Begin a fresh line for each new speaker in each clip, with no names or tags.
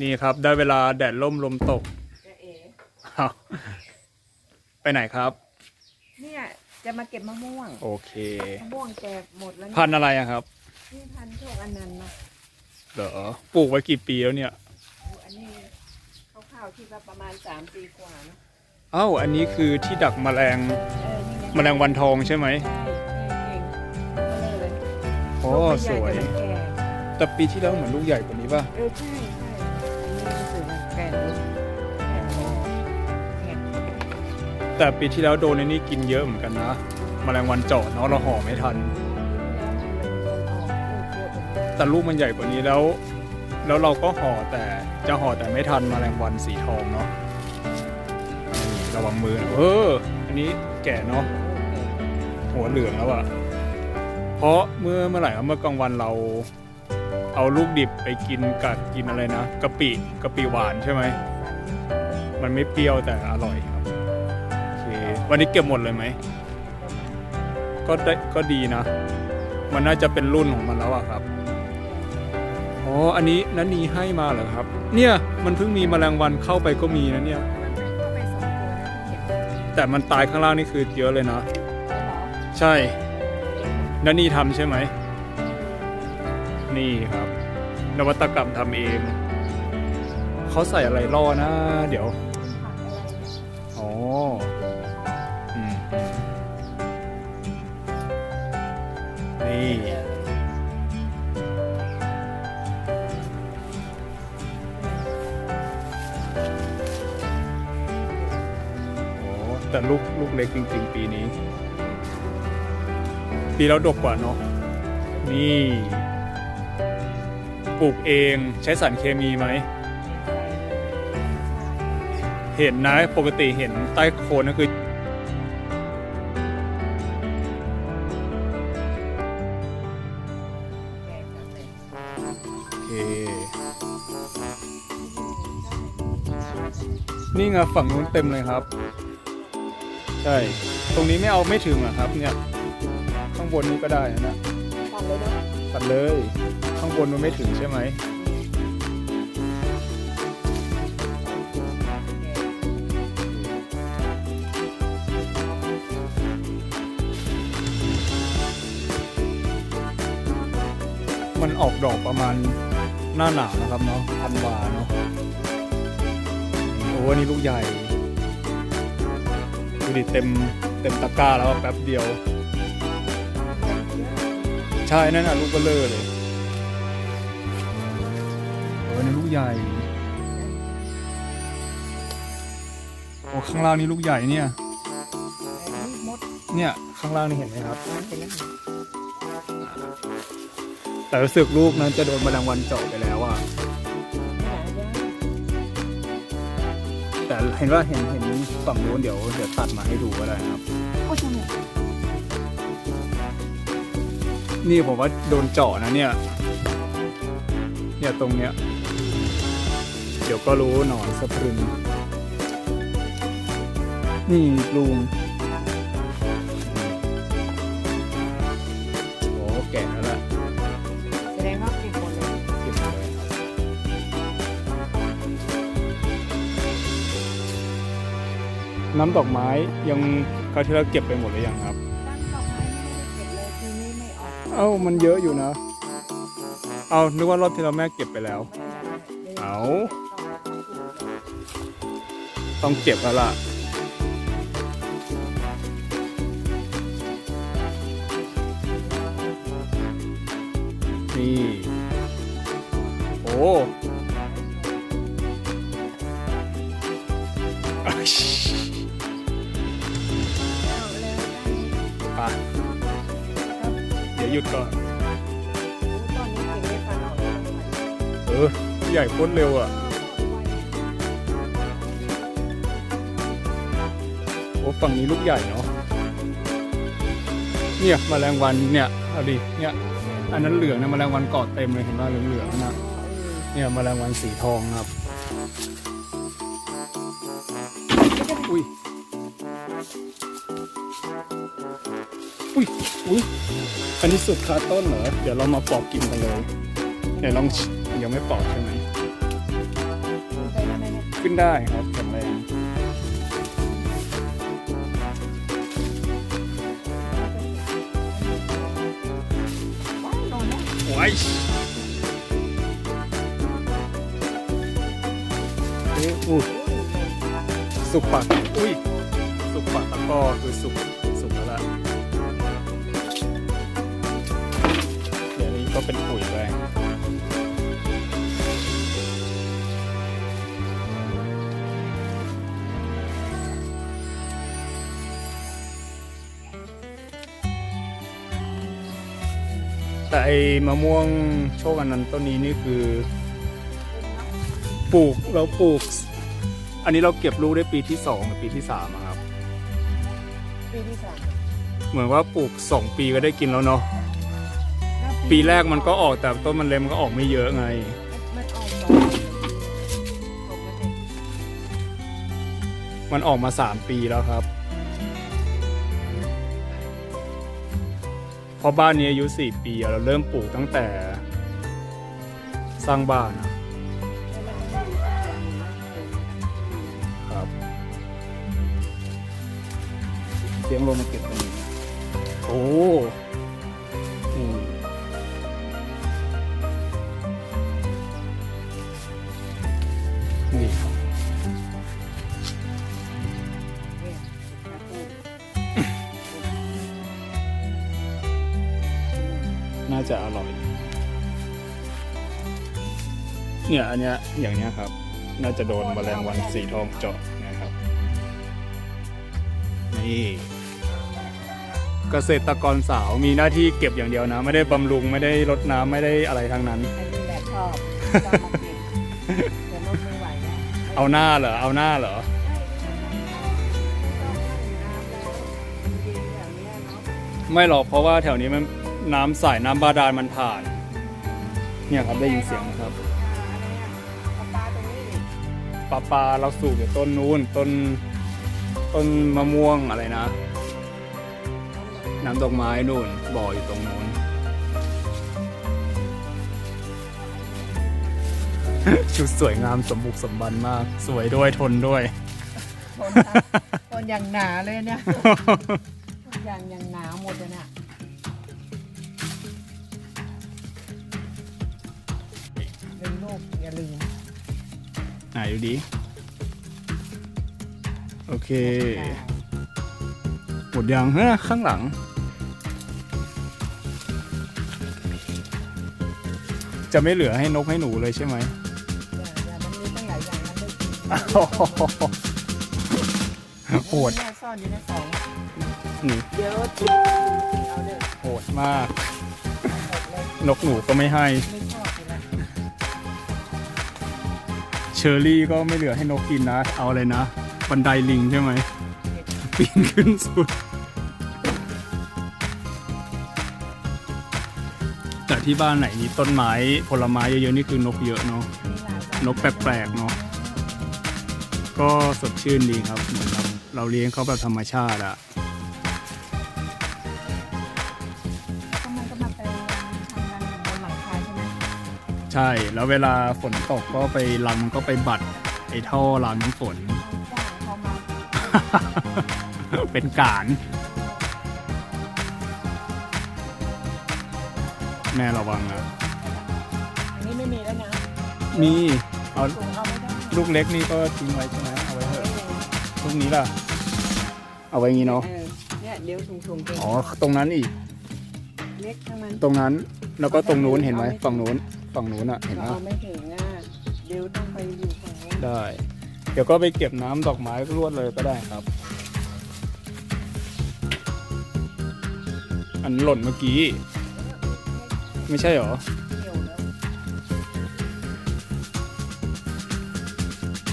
นี่ครับได้เวลาแดดล่มลมตก
จะเอ๋
อ้าวไปไหนครับ
เนี่ยจะมาเก็บมะม่วง
โอเค
มะม่วงแกหมดแล้วเย
พันธุ์อะไรอะครับ
นี่พันธุ์โชคอันนันต์เนาะ
เหรอปลูกไว้กี่ปีแล้วเนี่ย
โอ้อันนี้คร่าวๆที่ว่าประมาณสามปีกว่าเนอะ
เอ้าอันนี้คือที่ดักแมลง
เออนี่ไง
แมลงวันทองใช่ไหม
ใช่นี่เองก็เลย
โอ้
ลูกไม่
ส
ใหญ่
วย
แต่มันแก่
แต่ปีที่แล้วเหมือนลูกใหญ่กว่านี้ป่ะ
เออใช่ใช่อันนี้รู้ สึกว่าแก่ลูกแก่ลูกเนี่ย
แต่ปีที่แล้วโดนในนี่กินเยอะเหมือนกันนะแมลงวันเจาะเนาะเราห่อไม่ทัน แต่ลูกมันใหญ่กว่านี้แล้ว แล้วเราก็ห่อแต่จะห่อแต่ไม่ทันแมลงวันสีทองเนาะนี่ระวังมือนะเอออันนี้แก่เนาะหัวเหลืองแล้วอะเพราะเมื่อเมื่อไหร่ครับเมื่อกลางวันเรา เอาลูกดิบไปกินกัดกินอะไรนะกะปิกะปิหวานใช่ไหม มันไม่เปรี้ยวแต่อร่อยครับโอเควันนี้เก็บหมดเลยไหม ก็ได้ก็ดีนะ มันน่าจะเป็นรุ่นของมันแล้วอะครับ อ๋อ อันนี้นันนีให้มาเหรอครับ เนี่ยมันเพิ่งมีแมลงวันเข้าไปก็มีนะเนี่ย
มันให้เข้าไปสองตัวนะที่เห็น
แต่มันตายข้างล่างนี่คือเยอะเลยนะ
เหรอ
ใช่นันนีทำใช่ไหม นี่ครับ นวัตกรรมทำเอง เขาใส่อะไรล่อนะ เดี๋ยว
ผักอะไรเนี่
อ๋ออืมนี่โอ้แต่ลูกลูกเล็กจริง ๆ ปีนี้ ปีแล้วดกกว่าเนาะนี่ ปลูกเองใช้สารเคมีไหม เห็นนะปกติเห็นใต้โคนก็คือโอเคนี่ไงฝั่งนู้นเต็มเลยครับ ใช่ ตรงนี้ไม่เอาไม่ถึงอะครับเนี่ย ข้างบนนี้ก็ได้นะ
ตัดเลยเนาะ
ตัดเลย ข้างบนมันไม่ถึงใช่ไหมมันออกดอกประมาณหน้าหนาวนะครับเนาะธันวาเนาะโอ้อันนี่ลูกใหญ่ดูดิเต็มเต็มตะกร้าแล้วแป๊บเดียว ใช่นั่นน่ะลูกเบลเลอเลย ใหญ่โอ้ข้างล่างนี่ลูกใหญ่เนี่ย
นี่มด
เนี่ยข้างล่างนี่เห็นไหมครับ
มันเป็นยังไง
แต่รู้สึกลูกนั้นจะโดนแมลงวันเจาะไปแล้วอะ
หนาย่าง
แต่เห็นว่าเห็นเห็นฝั่งนู้นเดี๋ยวเดี๋ยวตัดมาให้ดูก็ได้นะครับ
โอ้ยจมูก
นี่ผมว่าโดนเจาะนะเนี่ย เนี่ยตรงเนี้ย เดี๋ยวก็รู้หนอนสะพรึงนี่ลุงโอ้แก่แล้วล่ะ
แสดงว่าเก็บหมดเลย
เก็บเลยครับน้ำดอกไม้ยังคราวที่แล้วเก็บไปหมดหรือยังครับ
ตั้งดอกไม้ไม่ได้เก็บเลยทีนี้ไม่ออก
เอ้ามันเยอะอยู่นะ เอานึกว่ารอบที่เราแม่เก็บไปแล้วเอา ต้องเก็บแล้วล่ะนี่โอ้อะชิไปเดี๋ยวหยุดก่อน เออผู้ใหญ่พ้นเร็วอะ โอ้ฝั่งนี้ลูกใหญ่เนาะเนี่ยแมลงวันเนี่ยเอาดิเนี่ยอันนั้นเหลืองนะแมลงวันเกาะเต็มเลยเห็นว่าเหลืองๆนะเนี่ยแมลงวันสีทองครับอุ้ยอุ้ยอุ้ยอันนี้สุดคาต้นเหรอ เดี๋ยวเรามาปอกกินกันเลยเดี๋ยวลองยังไม่ปอกใช่ไหม ขึ้นได้ครับ โอ้ยอุ๊ยอุ๊ยสุกปากอุ้ย สุกปากตะกร้อคือสุก สุกแล้วล่ะเดี๋ยวนี้ก็เป็นปุ๋ยไป แต่ไอมะม่วงโชคอันนั้นต้นนี้นี่คือปลูกเราปลูก อันนี้เราเก็บลูกได้ปีที่สองหรือปีที่สามอะครับ
ปีที่สาม
เหมือนว่าปลูกสองปีก็ได้กินแล้วเนาะปีแรกมันก็ออกแต่ต้นมันเล็มก็ออกไม่เยอะไง
มันออกสอกมั
นออกมาสามปีแล้วครับ เพราะบ้านนี้อายุสี่ปีเราเริ่มปลูกตั้งแต่ สร้างบ้านนะครับเสียงลมมาเก็บตรงนี้โอ้ จะอร่อย เนี่ยอันเนี้ยอย่างเนี้ยครับ น่าจะโดนแมลงวันสีทองเจาะนะครับ นี่เกษตรกรสาวมีหน้าที่เก็บอย่างเดียวนะ ไม่ได้บำรุงไม่ได้รดน้ำไม่ได้อะไรทั้งนั้น
อันนี้แหละชอบชอบมาเก็บแต่ลดไม่ไหวแล้ว
เอาหน้าเหรอเอาหน้าเหรอ ไม่หรอกเพราะว่าแถวนี้มัน น้ำใสน้ำบาดาลมันผ่าน เนี่ยครับได้ยินเสียงนะครับปลาปลาเราสูบอยู่ต้นนู้นต้นต้นมะม่วงอะไรนะ น้ำดอกไม้นู่นบ่ออยู่ตรงนู้นชุดสวยงามสมบุกสมบันมาก สวยด้วยทนด้วย
ทนนะทนอย่างหนาเลยเนี่ยทนอย่างอย่างหนาหมดเลยเนี่ย เป็นลูกอย่าลืม
ไหนดูดิ โอเค หมดยังเฮ้ยข้างหลัง จะไม่เหลือให้นกให้หนูเลยใช่ไหม
อย่ามันมีตั้งหลายอย่างมันได้กิน
โหด
เนี่ยซ่อนอยู่ในสอง
นี่
เดี๋ยวจิเอาเลย
โหดมาก
หมดเลย
นกหนูก็ไม่ให้
ไม่ชอบ
ชอร์รี่ก็ไม่เหลือให้นกกินนะ เอาเลยนะ บันไดลิงใช่ไหม ปีนขึ้นสุด แต่ที่บ้านไหนมีต้นไม้ผลไม้เยอะๆนี่คือนกเยอะเนาะ
มีหลายสาย
นกแปลกๆเนาะ ก็สดชื่นดีครับเหมือนเราเราเลี้ยงเขาแบบธรรมชาติอะ ใช่ แล้วเวลาฝนตกก็ไปรังก็ไปบัดไอ้ท่อรางน้ำฝน
จ้างเขามา
เป็นการ แม่ระวังนะ
อันนี้ไม่มีแล้วนะ
มีเอา
ถุงเอาไม่ได้
ลูกเล็กนี่ก็ทิ้งไว้ใช่ไหมเอาไว้เถอะลูกนี้ล่ะ เอาไว้งี้เนาะ
เออเนี่ยเดี๋ยวถุงถุงๆเก่ง
อ๋อ ตรงนั้นอีก
เล็กทั้งมัน
ตรงนั้น แล้วก็ตรงนู้นเห็นไหมฝั่งนู้น ฝั่งนู้นอะเห็นไหม
เอาไม่ถึงอะเดี๋ยวต้องไปอยู่ฝั่งนู้น
ได้ เดี๋ยวก็ไปเก็บน้ำดอกไม้รวดเลยก็ได้ครับ อันหล่นเมื่อกี้ ไม่ใช่เหรอ
เกี่ยวแล้ว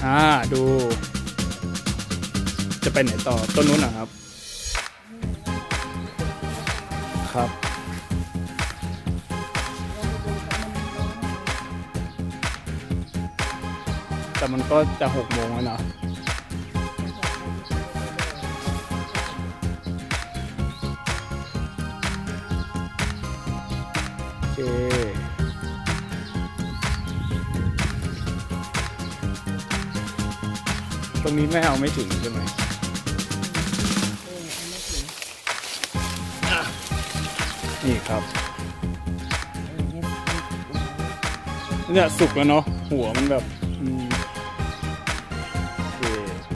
อ่าดู จะไปไหนต่อต้นนู้นนะครับ ครับ แต่มันก็จะหกโมงแล้วนะโอเคตรงนี้แม่เอาไม่ถึงใช่ไหม
เออเอาไม่ถึง
นี่ครับ
เออเนี่ย
เนี่ยสุกแล้วเนาะหัวมันแบบ อืม